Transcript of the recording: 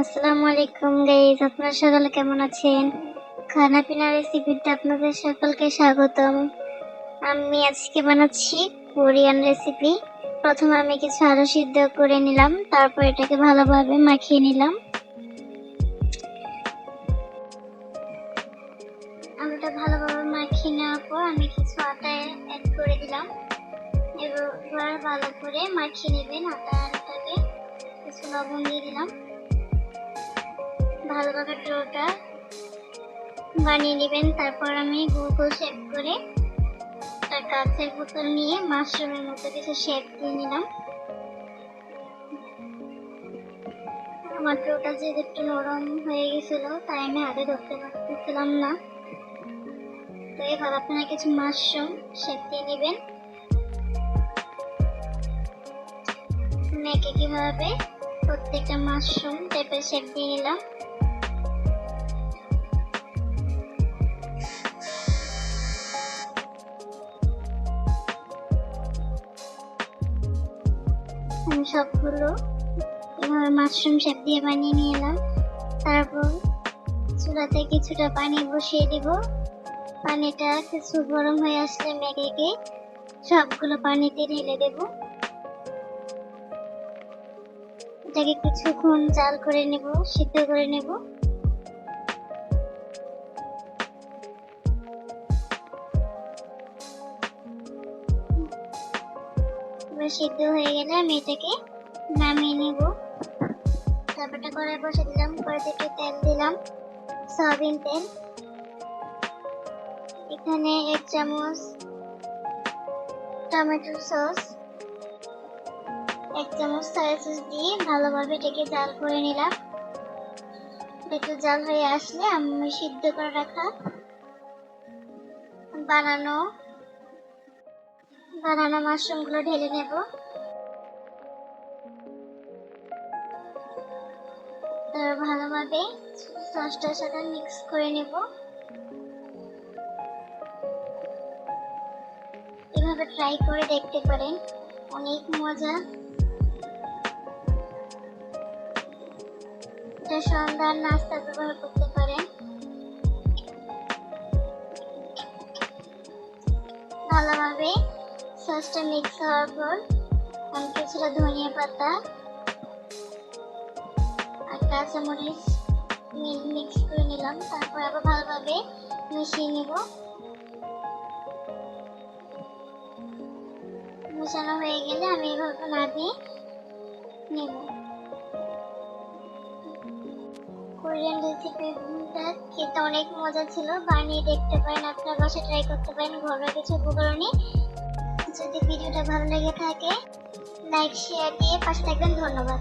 আসসালামু আলাইকুম গাইজ আপনারা সকলে কেমন আছেন? খানা পিনা রেসিপিতে আপনাদের সকলকে স্বাগতম। আমি আজকে বানাচ্ছি কোরিয়ান রেসিপি প্রথমে আমি কিছু আলু সিদ্ধ করে নিলাম, তারপর এটাকে ভালোভাবে মাখিয়ে নিলাম। আলুটা ভালোভাবে মাখিয়ে নেওয়ার পর আমি কিছু আটা অ্যাড করে দিলাম। এবার ভালো করে মাখিয়ে নেবেন আটা আলুটাকে কিছু লবণ দিয়ে দিলাম। ভালোভাবে ডোটা বানিয়ে নেবেন। তারপর আমি গোল গোল শেপ করে একটা কাঁচের বোতল নিয়ে মাশরুমের মতো কিছু শেপ দিয়ে নিলাম। আমার ডোটা যেহেতু একটু নরম হয়ে গেছিল, তাই আমি হাতে ধরতে পারতেছিলাম না। তো এবার আপনারা কিছু মাশরুম শেপ দিয়ে নেবেন। মেয়েকে কীভাবে প্রত্যেকটা মাশরুম টাইপের শেপ দিয়ে নিলাম। আমি সবগুলো। এভাবে মাশরুম শেপ দিয়ে বানিয়ে নিয়ে এলাম। তারপর চুলাতে কিছুটা পানি বসিয়ে দিব। পানিটা কিছু গরম হয়ে আসলে ম্যাগিকে সবগুলো পানিতে ঢেলে দেব। এটাকে কিছুক্ষণ জাল করে নেব, সিদ্ধ করে নেব। এবার সিদ্ধ হয়ে গেলে আমি এটাকে নামিয়ে নিব। তারপরটা কড়াই বসে দিলাম, কড়াইতে একটু তেল দিলাম, সয়াবিন তেল। এখানে এক চামচ টমেটো সস, এক চামচ সয়া সস দিয়ে ভালোভাবে এটাকে জাল করে নিলাম। একটু জাল হয়ে আসলে আমি সিদ্ধ করে রাখা বানানো বানানো মাশরুমগুলো ঢেলে নেব। তারপর ভালোভাবে সসটার সাথে মিক্স করে নেব। এভাবে ট্রাই করে দেখতে পারেন, অনেক মজা। সন্ধ্যার নাস্তা ব্যবহার করতে পারেন। ভালোভাবে সসটা মিক্স হওয়ার পর আমি কিছুটা ধনিয়া পাতা আর কাঁচামরিচ মিক্স করে নিলাম। তারপর আবার ভালোভাবে মিশিয়ে নিব। মেশানো হয়ে গেলে আমি এভাবে নামিয়ে নেব। কোরিয়ান রেসিপিটা খেতে অনেক মজা ছিল। বানিয়ে দেখতে পারেন, আপনার বাসায় ট্রাই করতে পারেন, ঘরোয়া কিছু উপকরণে। যদি ভিডিওটা ভালো লেগে থাকে লাইক শেয়ার দিয়ে পাশে থাকবেন। ধন্যবাদ।